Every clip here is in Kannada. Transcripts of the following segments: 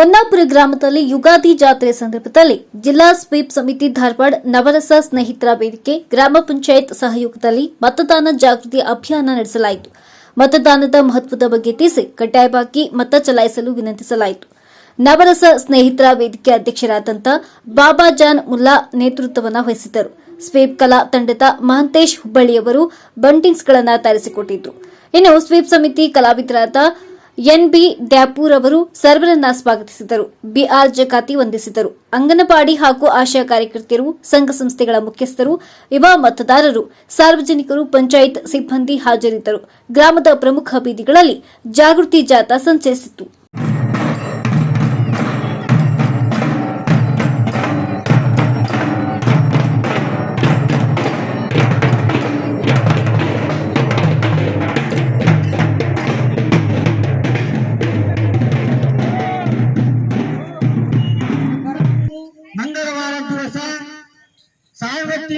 ಹೊನ್ನಾಪುರ ಗ್ರಾಮದಲ್ಲಿ ಯುಗಾದಿ ಜಾತ್ರೆ ಸಂದರ್ಭದಲ್ಲಿ ಜಿಲ್ಲಾ ಸ್ವೀಪ್ ಸಮಿತಿ ಧಾರವಾಡ ನವರಸ ಸ್ನೇಹಿತರ ವೇದಿಕೆ, ಗ್ರಾಮ ಪಂಚಾಯತ್ ಸಹಯೋಗದಲ್ಲಿ ಮತದಾನ ಜಾಗೃತಿ ಅಭಿಯಾನ ನಡೆಸಲಾಯಿತು. ಮತದಾನದ ಮಹತ್ವದ ಬಗ್ಗೆ ತಿಳಿಸಿ ಕಡ್ಡಾಯವಾಗಿ ಮತ ಚಲಾಯಿಸಲು ವಿನಂತಿಸಲಾಯಿತು. ನವರಸ ಸ್ನೇಹಿತರ ವೇದಿಕೆ ಅಧ್ಯಕ್ಷರಾದಂತಹ ಬಾಬಾ ಜಾನ್ ಮುಲ್ಲಾ ನೇತೃತ್ವವನ್ನು ವಹಿಸಿದ್ದರು. ಸ್ವೀಪ್ ಕಲಾ ತಂಡದ ಮಹಂತೇಶ್ ಹುಬ್ಬಳ್ಳಿಯವರು ಬಂಟಿಂಗ್ಸ್ಗಳನ್ನು ತರಿಸಿಕೊಟ್ಟಿದ್ರು ಇನ್ನು ಸ್ವೀಪ್ ಸಮಿತಿ ಕಲಾವಿದರಾದ ಎನ್ಬಿ ದ್ಯಾಪೂರ್ ಅವರು ಸರ್ವರನ್ನ ಸ್ವಾಗತಿಸಿದರು. ಬಿಆರ್ ಜಕಾತಿ ವಂದಿಸಿದರು ಅಂಗನವಾಡಿ ಹಾಗೂ ಆಶಾ ಕಾರ್ಯಕರ್ತೆಯರು, ಸಂಘ ಸಂಸ್ಥೆಗಳ ಮುಖ್ಯಸ್ಥರು, ಯುವ ಮತದಾರರು, ಸಾರ್ವಜನಿಕರು, ಪಂಚಾಯತ್ ಸಿಬ್ಬಂದಿ ಹಾಜರಿದ್ದರು. ಗ್ರಾಮದ ಪ್ರಮುಖ ಬೀದಿಗಳಲ್ಲಿ ಜಾಗೃತಿ ಜಾಥಾ ಸಂಚರಿಸಿತು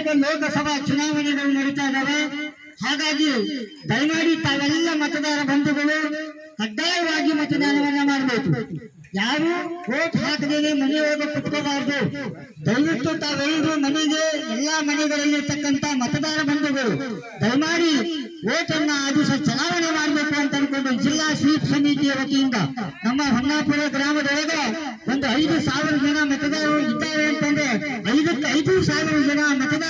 ಸಾರ್ವತ್ರಿಕ ಲೋಕಸಭಾ ಚುನಾವಣೆಗಳು ನಡೀತಾ ಇದ್ದಾವೆ. ಹಾಗಾಗಿ ದಯಮಾಡಿ ತಾವೆಲ್ಲ ಮತದಾರ ಬಂಧುಗಳು, ಕಡ್ಡಾಯವಾಗಿ ಮತದಾನವನ್ನ ಮಾಡಬೇಕು. ಯಾರು ಓಟ್ ಹಾಕದೇನೆ ಮನೆ ಹೋಗಿ ಕುತ್ಕೋಬಾರ್ದು. ದಯವಿಟ್ಟು ತಾವೆಲ್ಲರೂ ಮನೆಗೆ ಎಲ್ಲಾ ಮನೆಗಳಲ್ಲಿ ಇರ್ತಕ್ಕಂತ ಮತದಾರ ಬಂಧುಗಳು, ದಯಮಾಡಿ ಓಟ್ ಅನ್ನ ಆ ದಿವಸ ಚಲಾವಣೆ ಮಾಡಬೇಕು ಅಂತ ಅನ್ಕೊಂಡು ಜಿಲ್ಲಾ ಸ್ವೀಪ್ ಸಮಿತಿಯ ವತಿಯಿಂದ ನಮ್ಮ ಹೊನ್ನಾಪುರ ಗ್ರಾಮದೊಳಗೆ ಒಂದು ಐದು ಸಾವಿರ ಜನ ಮತದಾರರು ಇದ್ದಾರೆ ಅಂತಂದ್ರೆ ಐದಕ್ಕೆ ಐದು ಸಾವಿರ ಜನ ಮತದಾರರು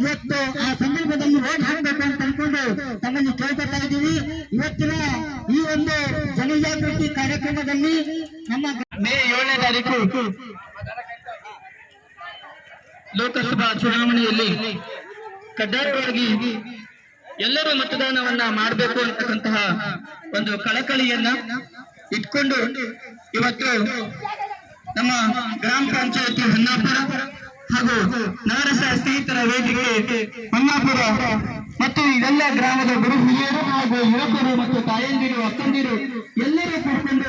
ಇವತ್ತು ಆ ಸಂದರ್ಭದಲ್ಲಿ ಓಟ್ ಹಾಕಬೇಕು ಅಂತ ಅನ್ಕೊಂಡು ತಮ್ಮಲ್ಲಿ ಕೇಳ್ಕೊತಾ ಇದ್ದೀವಿ. ಇವತ್ತಿನ ಈ ಒಂದು ಜನಜಾಗೃತಿ ಕಾರ್ಯಕ್ರಮದಲ್ಲಿ ನಮ್ಮ ಮೇ ಏಳನೇ ತಾರೀಕು ಲೋಕಸಭಾ ಚುನಾವಣೆಯಲ್ಲಿ ಕಡ್ಡಾಯವಾಗಿ ಎಲ್ಲರೂ ಮತದಾನವನ್ನ ಮಾಡಬೇಕು ಅಂತಕ್ಕಂತಹ ಒಂದು ಕಳಕಳಿಯನ್ನ ಇಟ್ಕೊಂಡು ಇವತ್ತು ನಮ್ಮ ಗ್ರಾಮ ಪಂಚಾಯತಿ ಹೊನ್ನಾಪುರ ಹಾಗೂ ನಗರಸ ಸ್ನೇಹಿತರ ವೇದಿಕೆ ಮಂಗಾಪುರ ಮತ್ತು ಇವೆಲ್ಲ ಗ್ರಾಮದ ಗುರು ಹಿರಿಯರು ಹಾಗೂ ಯುವಕರು ಮತ್ತು ತಾಯಂದಿರು, ಅಕ್ಕಂದಿರು ಎಲ್ಲರೂ ಕೂಡಿಕೊಂಡು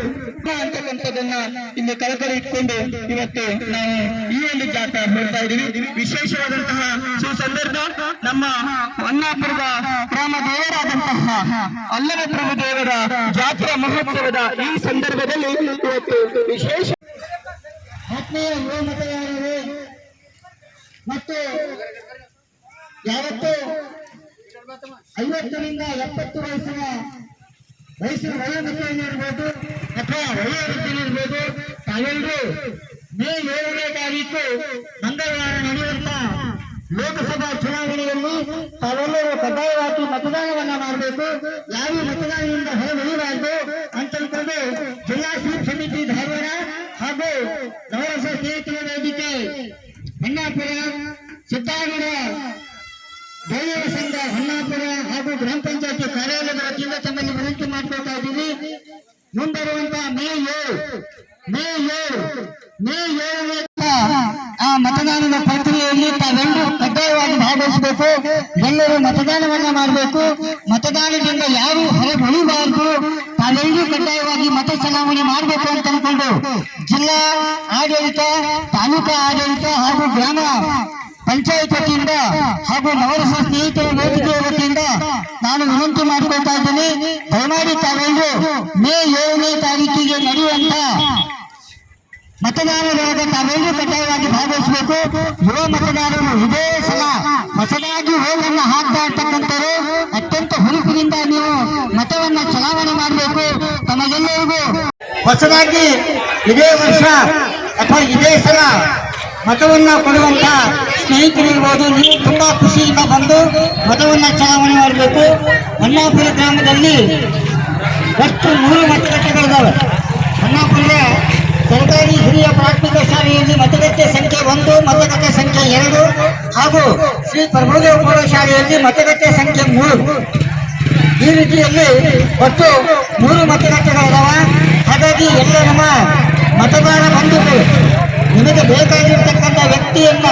ಅಂತಕ್ಕಂಥದ್ದನ್ನ ಇಲ್ಲಿ ಕಳಕಳಿ ಇಟ್ಕೊಂಡು ಇವತ್ತು ನಾವು ಈ ಒಂದು ಜಾತ್ರೆ ಹೇಳ್ತಾ ಇದ್ದೀವಿ. ವಿಶೇಷವಾದಂತಹ ಸುಸಂದರ್ಭ ನಮ್ಮ ಹೊನ್ನಾಪುರದ ಗ್ರಾಮ ದೇವರಾದಂತಹ ಅಲ್ಲದ ಪ್ರಭು ದೇವರ ಜಾತ್ರಾ ಮಹೋತ್ಸವದ ಈ ಸಂದರ್ಭದಲ್ಲಿ ಇವತ್ತು ವಿಶೇಷ ಆತ್ಮೀಯ ಯುವ ಮತದಾರರು ಮತ್ತು ಯಾವತ್ತು ಐವತ್ತರಿಂದ ಎಪ್ಪತ್ತು ವಯಸ್ಸಿನ ವಯಸ್ಸಿನ ವಯೋಮಿತಿಯಲ್ಲಿರ್ಬೋದು ಅಥವಾ ವಯೋವೃದ್ಧಿಯಲ್ಲಿರ್ಬೋದು ತಾವೆಲ್ಲರೂ ಮೇ ಏಳನೇ ತಾರೀಕು ಮಂಗಳವಾರ ನಡೆಯುವಂತ ಲೋಕಸಭಾ ಚುನಾವಣೆಯಲ್ಲಿ ತಾವೆಲ್ಲರೂ ಕಡ್ಡಾಯವಾಗಿ ಮತದಾನವನ್ನ ಮಾಡಬೇಕು. ಯಾವ ಮತದಾನದಿಂದ ಹೊರಬರಬಾರದು ಅಂತಂದ್ರೆ ಜಿಲ್ಲಾ ಸ್ವೀಪ್ ಸಮಿತಿ ಧಾರವಾಡ ಹಾಗೂ ನವರಸ ಸ್ನೇಹಿತರ ವೇದಿಕೆ ಹೊನ್ನಾಪುರ ಸಿದ್ದಾಗಡ ದೇವರ ಸಂಘ ಹೊನ್ನಾಪುರ ಹಾಗೂ ಗ್ರಾಮ ವತಿಯಿಂದ ತಮ್ಮಲ್ಲಿ ವಿನಂತಿ ಮಾಡ್ಕೊಳ್ತಾ ಇದ್ದೀವಿ ಮುಂಬರುವಂತ ಮೇ ಏಳು ಮೇ ಏಳು ಮೇ ಏಳು ಆ ಮತದಾನದ ಪ್ರಕ್ರಿಯೆಯಲ್ಲಿ ತಾವೆಲ್ಲರೂ ಕಡ್ಡಾಯವಾಗಿ ಭಾಗವಹಿಸಬೇಕು. ಎಲ್ಲರೂ ಮತದಾನವನ್ನ ಮಾಡಬೇಕು. ಮತದಾನದಿಂದ ಯಾರು ಹೊರಗುಳಿಬಾರದು. ತಾವೆಲ್ಲರೂ ಕಡ್ಡಾಯವಾಗಿ ಮತ ಚಲಾವಣೆ ಮಾಡಬೇಕು ಅಂತ ಅನ್ಕೊಂಡು ಜಿಲ್ಲಾ ಆಡಳಿತ, ತಾಲೂಕಾ ಆಡಳಿತ ಹಾಗೂ ಗ್ರಾಮ ಪಂಚಾಯತ್ ವತಿಯಿಂದ ಹಾಗೂ ನವರಸ ಸ್ನೇಹಿತರ ವೇದಿಕೆಯ ವತಿಯಿಂದ ನಾನು ವಿನಂತಿ ಮಾಡಿಕೊಳ್ತಾ ಇದ್ದೀನಿ. ದಯಮಾಡಿ ತಾವೆಲ್ಲರೂ ಮೇ ಏಳನೇ ತಾರೀಕಿಗೆ ನಡೆಯುವಂತ ಮತದಾನದೊಳಗೆ ತಾವೆಲ್ಲರೂ ಕಡ್ಡಾಯವಾಗಿ ಭಾಗವಹಿಸಬೇಕು. ಯುವ ಮತದಾರರು ಇದೇ ಸಲ ಹೊಸದಾಗಿ ಹೋಗನ್ನ ಹಾಕ್ತಾ ಇರ್ತಕ್ಕಂಥವ್ರು ಅತ್ಯಂತ ಹುರುಪಿನಿಂದ ನೀವು ಮತವನ್ನ ಚಲಾವಣೆ ಮಾಡಬೇಕು ತಮಗೆಲ್ಲರಿಗೂ ಹೊಸದಾಗಿ ಇದೇ ವರ್ಷ ಅಥವಾ ಇದೇ ಸಲ ಮತವನ್ನ ಕೊಡುವಂತ ಸ್ನೇಹಿತರಿರ್ಬೋದು, ನೀವು ತುಂಬಾ ಖುಷಿಯಿಂದ ಬಂದು ಮತವನ್ನ ಚಲಾವಣೆ ಮಾಡಬೇಕು. ಹೊನ್ನಾಪುರ ಗ್ರಾಮದಲ್ಲಿ ಒಟ್ಟು ಮೂರು ಮತಗಟ್ಟೆಗಳಿದ್ದಾವೆ ಹೊನ್ನಾಪುರದ ಸರ್ಕಾರಿ ಹಿರಿಯ ಪ್ರಾಥಮಿಕ ಶಾಲೆಯಲ್ಲಿ ಮತಗಟ್ಟೆ ಸಂಖ್ಯೆ ಒಂದು, ಮತಗಟ್ಟೆ ಸಂಖ್ಯೆ ಎರಡು ಹಾಗೂ ಶ್ರೀ ಪ್ರಭುದೇವ ಪ್ರೌಢಶಾಲೆಯಲ್ಲಿ ಮತಗಟ್ಟೆ ಸಂಖ್ಯೆ ಮೂರು. ಈ ರೀತಿಯಲ್ಲಿ ಒಟ್ಟು ಮೂರು ಮತಗಟ್ಟೆಗಳಿದಾವ. ಹಾಗಾಗಿ ಎಲ್ಲ ನಮ್ಮ ಮತದಾರ ಬಂಧುಗಳು ನಿಮಗೆ ಬೇಕಾಗಿರ್ತಕ್ಕಂಥ ವ್ಯಕ್ತಿಯನ್ನ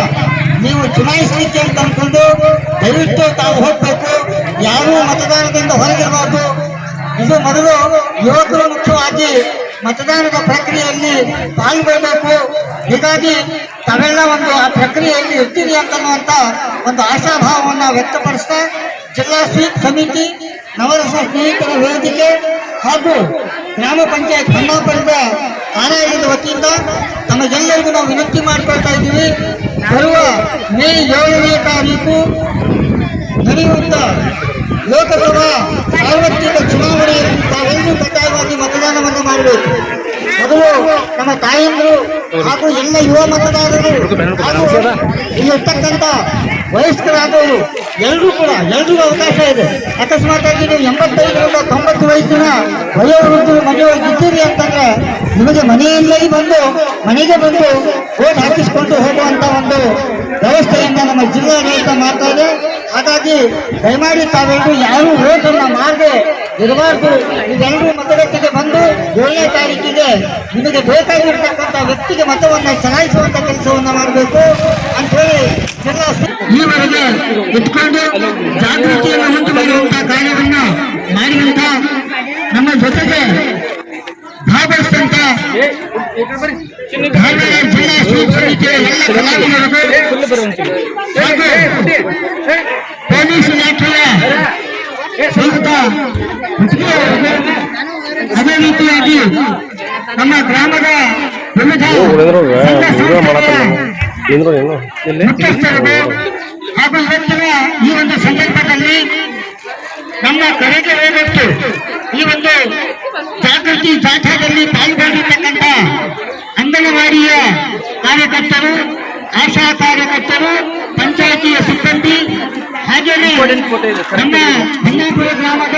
ನೀವು ಚುನಾಯಿಸಲಿಕ್ಕೆ ಅಂತ ಅನ್ಕೊಂಡು ದಯವಿಟ್ಟು ತಾವು ಹೋಗ್ಬೇಕು. ಯಾರೂ ಮತದಾನದಿಂದ ಹೊರಗಿರಬಾರ್ದು. ಇದು ಮೊದಲು ಯುವಕರು ಮುಖ್ಯವಾಗಿ ಮತದಾನದ ಪ್ರಕ್ರಿಯೆಯಲ್ಲಿ ಪಾಲ್ಗೊಳ್ಬೇಕು. ಹೀಗಾಗಿ ತಾವೆಲ್ಲ ಒಂದು ಆ ಪ್ರಕ್ರಿಯೆಯಲ್ಲಿ ಇರ್ತೀರಿ ಅಂತನ್ನುವಂತ ಒಂದು ಆಶಾಭಾವವನ್ನು ವ್ಯಕ್ತಪಡಿಸ್ತಾ ಜಿಲ್ಲಾ ಸ್ವೀಪ್ ಸಮಿತಿ ನವರಸ ಸ್ನೇಹಿತರ ವೇದಿಕೆ ಹಾಗೂ ಗ್ರಾಮ ಪಂಚಾಯತ್ ಸಮಾಪನದ ಕಾರ್ಯಾಲಯದ ವತಿಯಿಂದ ತಮಗೆಲ್ಲರಿಗೂ ನಾವು ವಿನಂತಿ ಮಾಡಿಕೊಳ್ತಾ ಇದ್ದೀವಿ. ಬರುವ ಮೇ ಏಳನೇ ತಾರೀಕು ನಡೆಯುವಂತ ಲೋಕಸಭಾ ಸಾರ್ವತ್ರಿಕ ಚುನಾವಣೆಯಲ್ಲಿ ತಾವೆಲ್ಲರೂ ಕಡ್ಡಾಯವಾಗಿ ಮತದಾನವನ್ನು ಮಾಡಬೇಕು. ಮೊದಲು ನಮ್ಮ ತಾಯಂದರು ಹಾಗೂ ಎಲ್ಲ ಯುವ ಮತದಾರರು ಇಲ್ಲಿ ಇಲ್ಲಿರ್ತಕ್ಕಂಥ ವಯಸ್ಕರಾದವರು ಎಲ್ಲರೂ ಕೂಡ ಎಲ್ರಿಗೂ ಅವಕಾಶ ಇದೆ. ಅಕಸ್ಮಾತ್ ಆಗಿ ನೀವು ಎಂಬತ್ತೈದರಿಂದ ತೊಂಬತ್ತು ವಯಸ್ಸಿನ ವಯೋವೃದ್ಧರು ಮನೆಯೊಳಗೆ ಇದ್ದೀರಿ ಅಂತಂದ್ರೆ ನಿಮಗೆ ಮನೆಯಲ್ಲೇ ಬಂದು ಮನೆಗೆ ಬಂದು ಓಟ್ ಹಾಕಿಸಿಕೊಂಡು ಹೋಗುವಂತ ಒಂದು ವ್ಯವಸ್ಥೆಯಿಂದ ನಮ್ಮ ಜಿಲ್ಲಾಡಳಿತ ಮಾಡ್ತಾ ಇದೆ. ಹಾಗಾಗಿ ದಯಮಾಡಿ ತಾವೆಲ್ಲರೂ ಯಾರು ಓಟನ್ನು ಮಾಡದೆ ಇರಬಾರ್ದು. ಇದೆಲ್ಲರೂ ಮತಗಟ್ಟೆಗೆ ಬಂದು ಏಳನೇ ತಾರೀಕಿಗೆ ನಿಮಗೆ ಬೇಕಾಗಿರ್ತಕ್ಕಂಥ ವ್ಯಕ್ತಿಗೆ ಮತವನ್ನು ಚಲಾಯಿಸುವಂತ ಕೆಲಸವನ್ನ ಮಾಡಬೇಕು ಅಂತ ಹೇಳಿ ಈವರೆಗೆ ಇಟ್ಕೊಂಡು ಜಾಗೃತಿಯನ್ನು ಉಂಟು ಮಾಡುವಂತಹ ಕಾರ್ಯವನ್ನು ಮಾಡಿದಂತ ನಮ್ಮ ಜೊತೆಗೆ ಭಾಗವಹಿಸಿದಂತ ಧಾರವಾಡ ಜಿಲ್ಲಾ ಸ್ವೀಪ್ ಸಮಿತಿಯ ಎಲ್ಲ ಕಲಾವಿದರು ಪೊಲೀಸ್ ಇಲಾಖೆಯ ಮುಖ್ಯರವರಿಗೂ, ಅದೇ ರೀತಿಯಾಗಿ ನಮ್ಮ ಗ್ರಾಮದ ಹಾಗೂ ಇವತ್ತಿನ ಈ ಒಂದು ಸಂದರ್ಭದಲ್ಲಿ ನಮ್ಮ ಕರೆಗೆ ಹೋಗತ್ತು ಈ ಒಂದು ಜಾಗೃತಿ ಜಾಥಾದಲ್ಲಿ ಪಾಲ್ಗೊಂಡಿರ್ತಕ್ಕಂಥ ಅಂಗನವಾಡಿಯ ಕಾರ್ಯಕರ್ತರು ಆಶಾ ಕಾರ್ಯಕರ್ತರು ಪಂಚಾಯಿತಿಯ ಸಿಬ್ಬಂದಿ ಹಾಗೆಯೇ ನಮ್ಮ ಹೊನ್ನಾಪುರ ಗ್ರಾಮದ